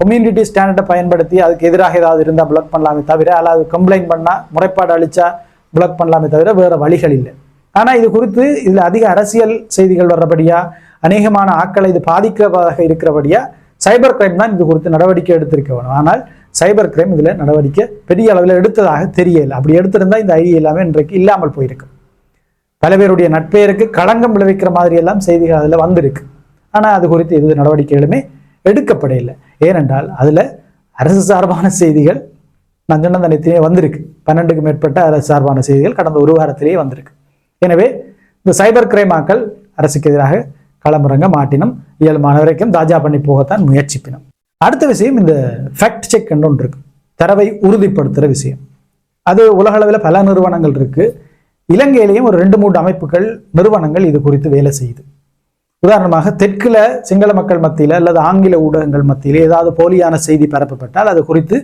கம்யூனிட்டி ஸ்டாண்டர்டை பயன்படுத்தி அதுக்கு எதிராக ஏதாவது இருந்தால் பிளாக் பண்ணலாமே தவிர அல்லது கம்ப்ளைண்ட் பண்ணால் முறைப்பாடு அழிச்சா பிளாக் பண்ணலாமே தவிர வேறு வழிகள் இல்லை. ஆனால் இது குறித்து இதில் அதிக அரசியல் செய்திகள் வர்றபடியாக அநேகமான ஆட்களை இது பாதிக்கிறதாக இருக்கிறபடியா சைபர் கிரைம் தான் இது குறித்து நடவடிக்கை எடுத்திருக்க வேணும். ஆனால் சைபர் கிரைம் இதில் நடவடிக்கை பெரிய அளவில் எடுத்ததாக தெரியல. அப்படி எடுத்திருந்தால் இந்த ஐடி எல்லாமே இன்றைக்கு இல்லாமல் போயிருக்கு. பல பேருடைய நட்பெயருக்கு களங்கம் விளைவிக்கிற மாதிரி எல்லாம் செய்திகள் அதில் வந்திருக்கு. ஆனால் அது குறித்து எது நடவடிக்கைகளுமே எடுக்கப்படையில்லை ஏனென்றால் அதில் அரசு சார்பான செய்திகள் நான் சொன்ன வந்திருக்கு. பன்னெண்டுக்கு மேற்பட்ட அரசு சார்பான செய்திகள் கடந்த ஒரு வாரத்திலேயே வந்திருக்கு. எனவே இந்த சைபர் கிரைம் ஆக்கள் அரசுக்கு எதிராக களமிறங்க மாட்டினம். இயல்பான வரைக்கும் தாஜா பண்ணி போகத்தான் முயற்சிப்பினோம். அடுத்த விஷயம் இந்த ஃபேக்ட் செக் என்று ஒன்று இருக்கு. தரவை உறுதிப்படுத்துகிற விஷயம். அது உலகளவில் பல நிறுவனங்கள் இருக்கு. இலங்கையிலையும் ஒரு ரெண்டு மூன்று அமைப்புகள் நிறுவனங்கள் இது குறித்து வேலை செய்யுது. உதாரணமாக தெற்குல சிங்கள மக்கள் மத்தியில் அல்லது ஆங்கில ஊடகங்கள் மத்தியில் ஏதாவது போலியான செய்தி பரப்பப்பட்டால் அது குறித்து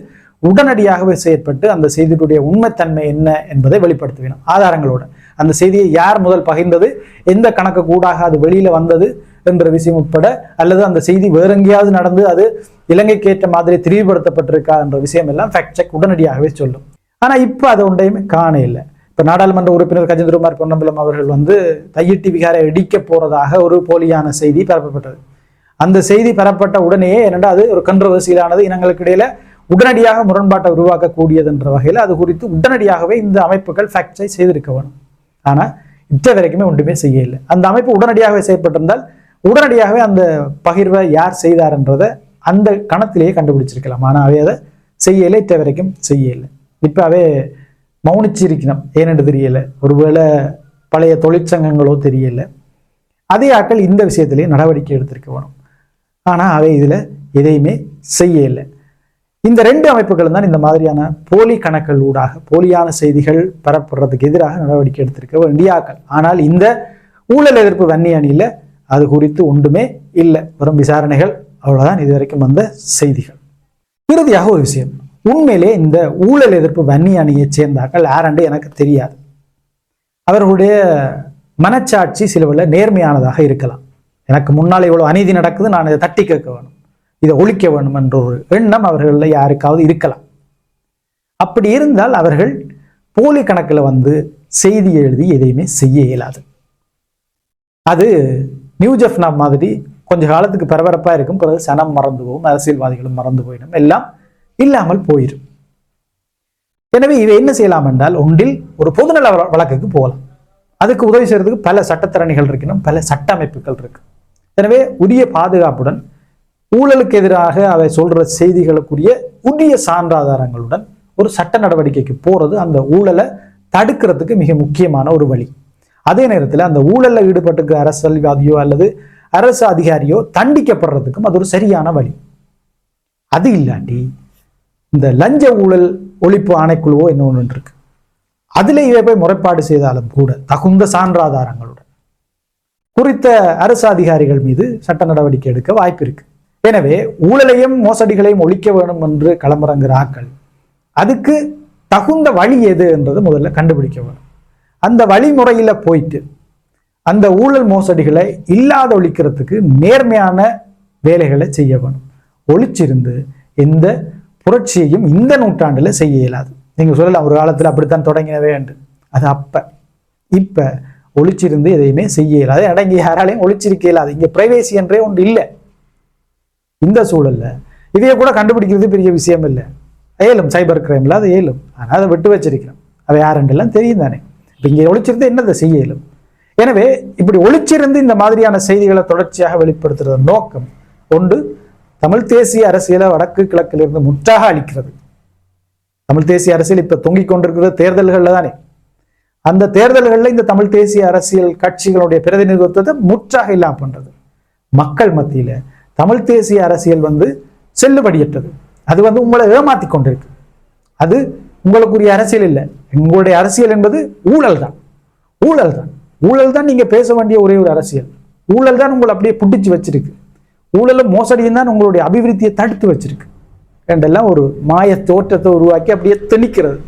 உடனடியாகவே செயற்பட்டு அந்த செய்தியுடைய உண்மைத்தன்மை என்ன என்பதை வெளிப்படுத்த வேணும் ஆதாரங்களோட. அந்த செய்தியை யார் முதல் பகிர்ந்தது? எந்த கணக்கு கூடாக அது வெளியில வந்தது என்ற விஷயம் உட்பட அல்லது அந்த செய்தி வேற எங்கேயாவது நடந்து அது இலங்கைக்கு ஏற்ற மாதிரி திரிவுபடுத்தப்பட்டிருக்கா என்ற விஷயம் எல்லாம் ஃபேக்ட் செக் உடனடியாகவே சொல்லும். ஆனா இப்போ அது ஒன்றையுமே காண இல்லை. இப்போ நாடாளுமன்ற உறுப்பினர் கஜேந்திரகுமார் பொன்னம்பலம் அவர்கள் வந்து தையிட்டி விகாரை இடிக்க போறதாக ஒரு போலியான செய்தி பரப்பப்பட்டது. அந்த செய்தி பெறப்பட்ட உடனேயே என்னென்னா அது? ஒரு கன்ட்ரவர்சியலானது இனங்களுக்கு இடையில உடனடியாக முரண்பாட்டை உருவாக்கக்கூடியது என்ற வகையில் அது குறித்து உடனடியாகவே இந்த அமைப்புகள் ஃபேக்டை செய்திருக்க வேணும். ஆனால் இத்த வரைக்குமே ஒன்றுமே செய்யவில்லை. அந்த அமைப்பு உடனடியாகவே செயற்பட்டிருந்தால் உடனடியாகவே அந்த பகிர்வை யார் செய்தார்ன்றதை அந்த கணத்திலேயே கண்டுபிடிச்சிருக்கலாம். ஆனால் அவை அதை செய்யலை இத்த வரைக்கும் செய்யலை அவை மௌனிச்சிருக்கணும் ஏனென்று தெரியலை. ஒருவேளை பழைய தொழிற்சங்கங்களோ தெரியலை. அதே ஆட்கள் இந்த விஷயத்திலேயே நடவடிக்கை எடுத்திருக்க வேணும். ஆனால் அவை இதில் எதையுமே செய்யலை இந்த ரெண்டு அமைப்புகளும் தான் இந்த மாதிரியான போலி கணக்குகள் ஊடாக போலியான செய்திகள் பெறப்படுறதுக்கு எதிராக நடவடிக்கை எடுத்திருக்க இந்தியாக்கள். ஆனால் இந்த ஊழல் எதிர்ப்பு வன்னி அணியில் அது குறித்து ஒன்றுமே இல்லை. வெறும் விசாரணைகள் அவ்வளவுதான் இதுவரைக்கும் வந்த செய்திகள். இறுதியாக ஒரு விஷயம். உண்மையிலே இந்த ஊழல் எதிர்ப்பு வன்னி அணியைச் சேர்ந்தாக்கள் யாரண்டு எனக்கு தெரியாது. அவர்களுடைய மனச்சாட்சி சிலவில் நேர்மையானதாக இருக்கலாம். எனக்கு முன்னால் இவ்வளோ அநீதி நடக்குது நான் இதை தட்டி கேட்க வேணும். இதை ஒழிக்க வேண்டும் என்ற ஒரு எண்ணம் அவர்களில் யாருக்காவது இருக்கலாம். அப்படி இருந்தால் அவர்கள் போலி கணக்கில் வந்து செய்தி எழுதி எதையுமே செய்ய இயலாது. அது நியூ ஜெஃப்னா மாதிரி கொஞ்ச காலத்துக்கு பரபரப்பாக இருக்கும். பிறகு சனம் மறந்து போகும் அரசியல்வாதிகளும் மறந்து போயிடும். எல்லாம் இல்லாமல் போயிடும் எனவே இவை என்ன செய்யலாம் என்றால் ஒன்றில் ஒரு பொதுநல வழக்குக்கு போகலாம். அதுக்கு உதவி செய்யறதுக்கு பல சட்டத்திறனிகள் இருக்கணும் பல சட்ட அமைப்புகள் இருக்கு. எனவே உரிய பாதுகாப்புடன் ஊழலுக்கு எதிராக அவை சொல்ற செய்திகளுக்குரிய உரிய சான்றாதாரங்களுடன் ஒரு சட்ட நடவடிக்கைக்கு போறது அந்த ஊழலை தடுக்கிறதுக்கு மிக முக்கியமான ஒரு வழி. அதே நேரத்தில் அந்த ஊழல்ல ஈடுபட்டிருக்கிற அரசியல்வாதியோ அல்லது அரசு அதிகாரியோ தண்டிக்கப்படுறதுக்கும் அது ஒரு சரியான வழி. அது இல்லாட்டி இந்த லஞ்ச ஊழல் ஒழிப்பு ஆணைக்குழுவோ என்ன ஒன்று இருக்கு அதில் இவை போய் முறைப்பாடு செய்தாலும் கூட தகுந்த சான்றாதாரங்களுடன் குறித்த அரசு அதிகாரிகள் மீது சட்ட நடவடிக்கை எடுக்க வாய்ப்பு இருக்கு. எனவே ஊழலையும் மோசடிகளையும் ஒழிக்க வேணும் என்று களமிறங்குற ஆக்கள் அதுக்கு தகுந்த வழி எது என்றது முதல்ல கண்டுபிடிக்க வேணும் அந்த வழிமுறையில் போயிட்டு அந்த ஊழல் மோசடிகளை இல்லாத ஒழிக்கிறதுக்கு நேர்மையான வேலைகளை செய்ய வேணும் ஒழிச்சிருந்து எந்த புரட்சியையும் இந்த நூற்றாண்டில் செய்ய இயலாது. நீங்கள் சொல்லலாம் ஒரு காலத்தில் அப்படித்தான் தொடங்கினவே என்று. அது அப்போ. இப்போ ஒழிச்சிருந்து எதையுமே செய்ய இயலாது. அடங்கி யாராலையும் ஒழிச்சிருக்க இயலாது. இங்கே பிரைவேசி என்றே ஒன்று இல்லை. இந்த சூழல்ல இதையே கூட கண்டுபிடிக்கிறது பெரிய விஷயம் இல்லை. ஏலும் சைபர் கிரைமில் அது ஏலும். ஆனால் அதை விட்டு வச்சிருக்கிறோம். அவை யாருண்டெல்லாம் தெரியும் தானே. இப்போ இங்கே ஒழிச்சிருந்து என்னதை செய்ய இயலும்? எனவே இப்படி ஒழிச்சிருந்து இந்த மாதிரியான செய்திகளை தொடர்ச்சியாக வெளிப்படுத்துறது நோக்கம் ஒன்று தமிழ் தேசிய அரசியலை வடக்கு கிழக்கிலிருந்து முற்றாக அளிக்கிறது தமிழ் தேசிய அரசியல் இப்ப தொங்கிக் கொண்டிருக்கிற தேர்தல்களில் தானே. அந்த தேர்தல்களில் இந்த தமிழ் தேசிய அரசியல் கட்சிகளுடைய பிரதிநிதித்துவத்தை முற்றாக இல்லாம பண்றது. மக்கள் மத்தியில தமிழ் தேசிய அரசியல் வந்து செல்லுபடியற்றது. அது வந்து உங்களை ஏமாத்தி கொண்டிருக்கு. அது உங்களுக்குரிய அரசியல் இல்லை. உங்களுடைய அரசியல் என்பது ஊழல் தான். ஊழல் தான். ஊழல் தான் நீங்கள் பேச வேண்டிய ஒரே ஒரு அரசியல். ஊழல் தான் உங்களை அப்படியே பிடிச்சி வச்சிருக்கு. ஊழலும் மோசடியும் தான் உங்களுடைய அபிவிருத்தியை தடுத்து வச்சிருக்கு. என்றெல்லாம் ஒரு மாய தோற்றத்தை உருவாக்கி அப்படியே திணிக்கிறது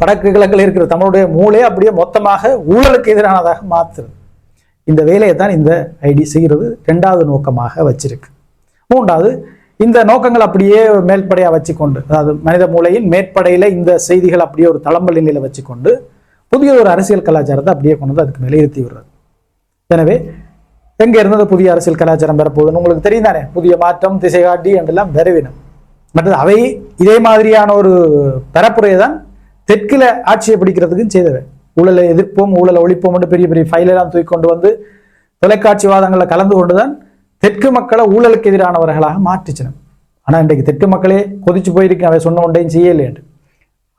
வடக்கு கிழக்கில் இருக்கிற தமிழுடைய மூளை அப்படியே மொத்தமாக ஊழலுக்கு எதிரானதாக மாற்றுறது இந்த வேலையை தான் இந்த ஐடி செய்கிறது ரெண்டாவது நோக்கமாக வச்சிருக்கு. மூன்றாவது இந்த நோக்கங்கள் அப்படியே மேற்படையாக வச்சுக்கொண்டு அதாவது மனித மூளையின் மேற்படையில் இந்த செய்திகள் அப்படியே ஒரு தளம்பல் நிலையில் வச்சுக்கொண்டு புதிய ஒரு அரசியல் கலாச்சாரத்தை அப்படியே கொண்டு வந்து அதுக்கு நிலைநிறுத்தி விடுறது. எனவே எங்கே இருந்தது புதிய அரசியல் கலாச்சாரம் பெறப்போகுதுன்னு உங்களுக்கு தெரியும் தானே புதிய மாற்றம் திசை காட்டி என்றெல்லாம் வரவினம். மற்றது அவை இதே மாதிரியான ஒரு பரப்புரையை தான் தெற்கில ஆட்சியை பிடிக்கிறதுக்கும் செய்தவை. ஊழலை எதிர்ப்போம் ஊழலை ஒழிப்போம் என்று பெரிய பெரிய ஃபைலெல்லாம் தூக்கி கொண்டு வந்து தொலைக்காட்சி வாதங்களில் கலந்து கொண்டுதான் தெற்கு மக்களை ஊழலுக்கு எதிரானவர்களாக மாற்றிச்சினோம். ஆனா இன்றைக்கு தெற்கு மக்களே கொதிச்சு போயிருக்கு. அவை சொன்ன ஒன்றையும் செய்யலை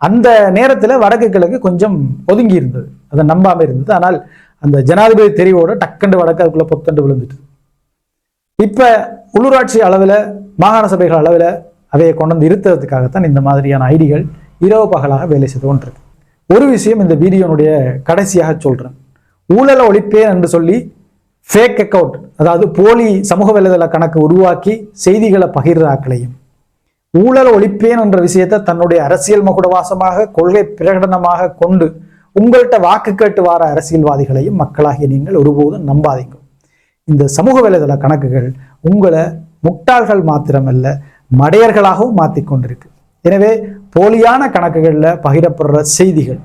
அந்த நேரத்துல வடக்கு கிழக்கு கொஞ்சம் ஒதுங்கி இருந்தது. அதை நம்பாம இருந்தது. ஆனால் அந்த ஜனாதிபதி தெரிவோட டக்குண்டு வடக்கு அதுக்குள்ள பொத்தண்டு விழுந்துட்டு. இப்ப உள்ளூராட்சி அளவுல மாகாண சபைகள் அளவுல அவையை கொண்டு வந்து இருத்ததுக்காகத்தான் இந்த மாதிரியான ஐடிகள் இரவு பகலாக வேலை செய்து கொண்டிருக்கு. ஒரு விஷயம் இந்த வீடியோனுடைய கடைசியாக சொல்கிறேன் ஊழலை ஒழிப்பேன் என்று சொல்லி ஃபேக் அக்கவுண்ட் அதாவது போலி சமூக வலைதள கணக்கு உருவாக்கி செய்திகளை பகிர்றாக்களையும் ஊழல் ஒழிப்பேன் என்ற விஷயத்தை தன்னுடைய அரசியல் மகுடவாசமாக கொள்கை பிரகடனமாக கொண்டு உங்கள்கிட்ட வாக்கு கேட்டு வார அரசியல்வாதிகளையும் மக்களாகிய நீங்கள் ஒருபோதும் நம்பாதீங்க. இந்த சமூக வலைதள கணக்குகள் உங்களை முட்டாள்கள் மாத்திரமல்ல மடையர்களாகவும் மாற்றி கொண்டிருக்கு. எனவே போலியான கணக்குகளில் பகிரப்படுற செய்திகள்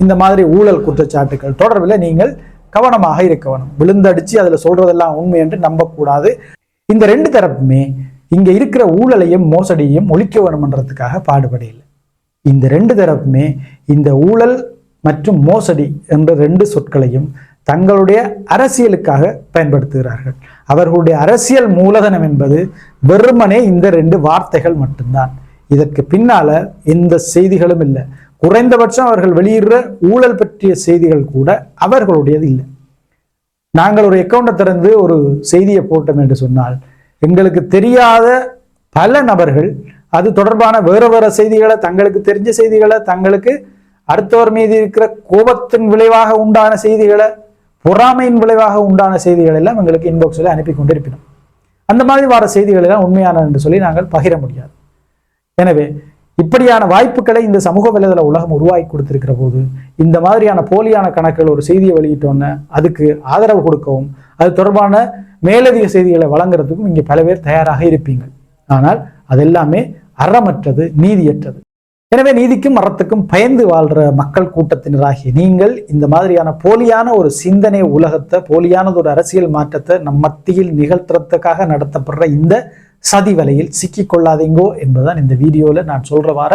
இந்த மாதிரி ஊழல் குற்றச்சாட்டுகள் தொடர்பில் நீங்கள் கவனமாக இருக்க வேணும். விழுந்தடிச்சு அதில் சொல்றதெல்லாம் உண்மை என்று நம்பக்கூடாது. இந்த ரெண்டு தரப்புமே இங்கே இருக்கிற ஊழலையும் மோசடியையும் ஒழிக்க வேணுமன்றதுக்காக பாடுபடையில்லை இந்த ரெண்டு தரப்புமே இந்த ஊழல் மற்றும் மோசடி என்ற ரெண்டு சொற்களையும் தங்களுடைய அரசியலுக்காக பயன்படுத்துகிறார்கள். அவர்களுடைய அரசியல் மூலதனம் என்பது வெறுமனே இந்த ரெண்டு வார்த்தைகள் மட்டும்தான். இதற்கு பின்னால எந்த செய்திகளும் இல்லை. குறைந்தபட்சம் அவர்கள் வெளியிடுற ஊழல் பற்றிய செய்திகள் கூட அவர்களுடையது இல்லை. நாங்கள் ஒரு அக்கௌண்ட்டை திறந்து ஒரு செய்தியை போட்டோம் என்று சொன்னால் எங்களுக்கு தெரியாத பல நபர்கள் அது தொடர்பான வேற வேற செய்திகளை தங்களுக்கு தெரிஞ்ச செய்திகளை தங்களுக்கு அடுத்தவர் மீது இருக்கிற கோபத்தின் விளைவாக உண்டான செய்திகளை பொறாமையின் விளைவாக உண்டான செய்திகள் எல்லாம் எங்களுக்கு இன்பாக்ஸில் அனுப்பி கொண்டிருப்பினோம் அந்த மாதிரி வர செய்திகள் எல்லாம் உண்மையான என்று சொல்லி நாங்கள் பகிர முடியாது. எனவே இப்படியான வாய்ப்புகளை இந்த சமூக வலைதள உலகம் உருவாக்கி கொடுத்திருக்கிற போது இந்த மாதிரியான போலியான கணக்குகள் ஒரு செய்தியை வெளியிட்டோன்னே அதுக்கு ஆதரவு கொடுக்கவும் அது தொடர்பான மேலதிக செய்திகளை வழங்குறதுக்கும் இங்கே பல பேர் தயாராக இருப்பீங்க. ஆனால் அதெல்லாமே அறமற்றது நீதியற்றது. எனவே நீதிக்கும் அறத்துக்கும் பயந்து வாழ்ற மக்கள் கூட்டத்தினராகிய நீங்கள் இந்த மாதிரியான போலியான ஒரு சிந்தனை உலகத்தை போலியானது ஒரு அரசியல் மாற்றத்தை நம் மத்தியில் நிகழ்த்துறதுக்காக நடத்தப்படுற இந்த சதி வலையில் சிக்கிக்கொள்ளாதீங்கோ என்பதுதான் இந்த வீடியோவில் நான் சொல்கிற வார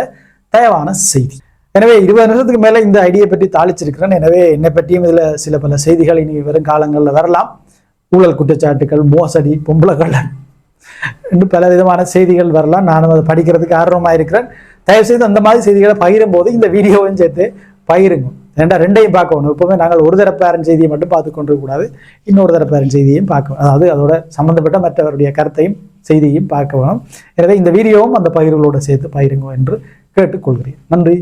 தயவான செய்தி. எனவே இருபது நிமிஷத்துக்கு மேலே இந்த ஐடியை பற்றி தாளிச்சிருக்கிறேன். எனவே என்னை பற்றியும் இதில் சில பல செய்திகள் இனி வரும் காலங்களில் வரலாம். ஊழல் குற்றச்சாட்டுகள் மோசடி பொம்பளைக்கள்ளன் இன்னும் பல விதமான செய்திகள் வரலாம். நானும் அதை படிக்கிறதுக்கு ஆர்வமாக இருக்கிறேன். தயவுசெய்து அந்த மாதிரி செய்திகளை பகிரும் போது இந்த வீடியோவும் சேர்த்து பகிருங்க. ஏன்டா ரெண்டையும் பார்க்கணும். எப்பவுமே நாங்கள் ஒரு தரப்பாரன் செய்தியை மட்டும் பார்த்து கொண்டிருக்கக்கூடாது இன்னொரு தரப்பாரன் செய்தியையும் பார்க்கணும். அதாவது அதோட சம்மந்தப்பட்ட மற்றவருடைய கருத்தையும் செய்தியையும் பார்க்க வேணும். எனவே இந்த வீடியோவும் அந்த பகிர்வுகளோடு சேர்த்து பகிருங்க என்று கேட்டுக்கொள்கிறேன். நன்றி.